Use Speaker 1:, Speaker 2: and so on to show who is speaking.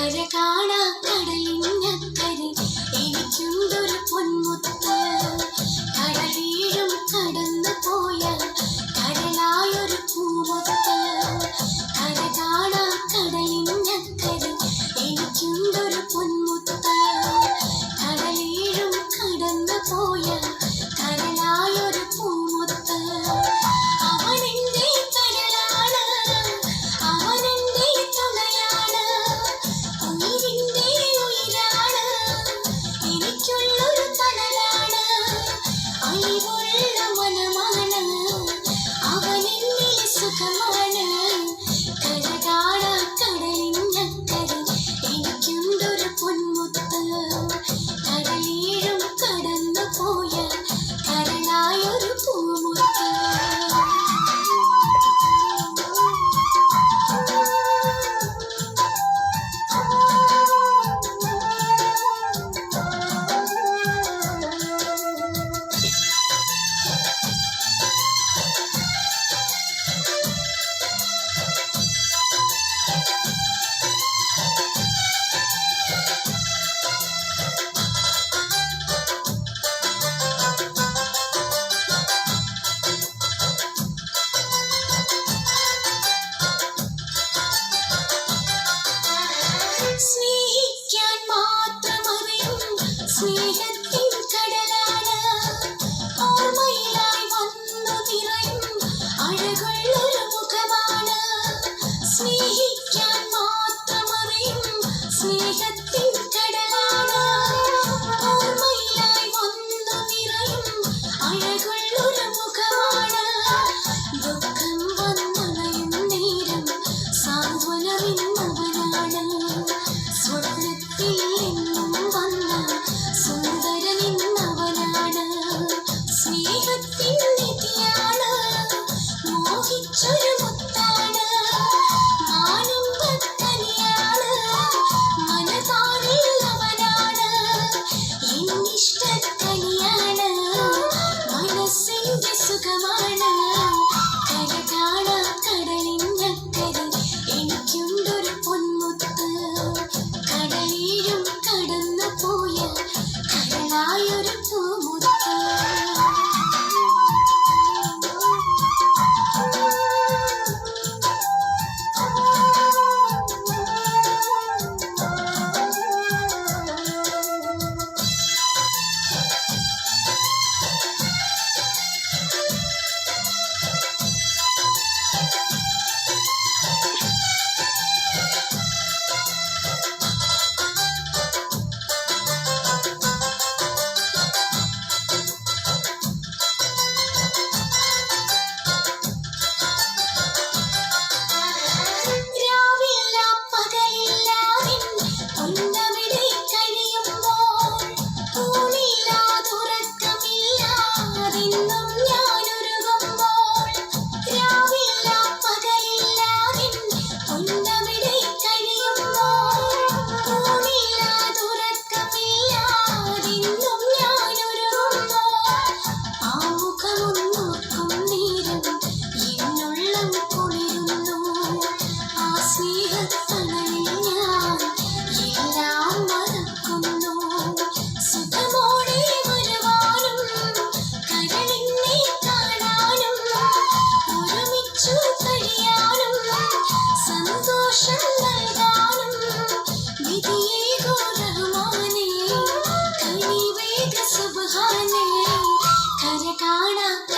Speaker 1: കര കാണാ കടലിനക്കരെ എനിക്കുണ്ടൊരു പൊന്മുത്ത് കടലീഴും കടന്നു she had മുഖാനിൽ കര കാണാം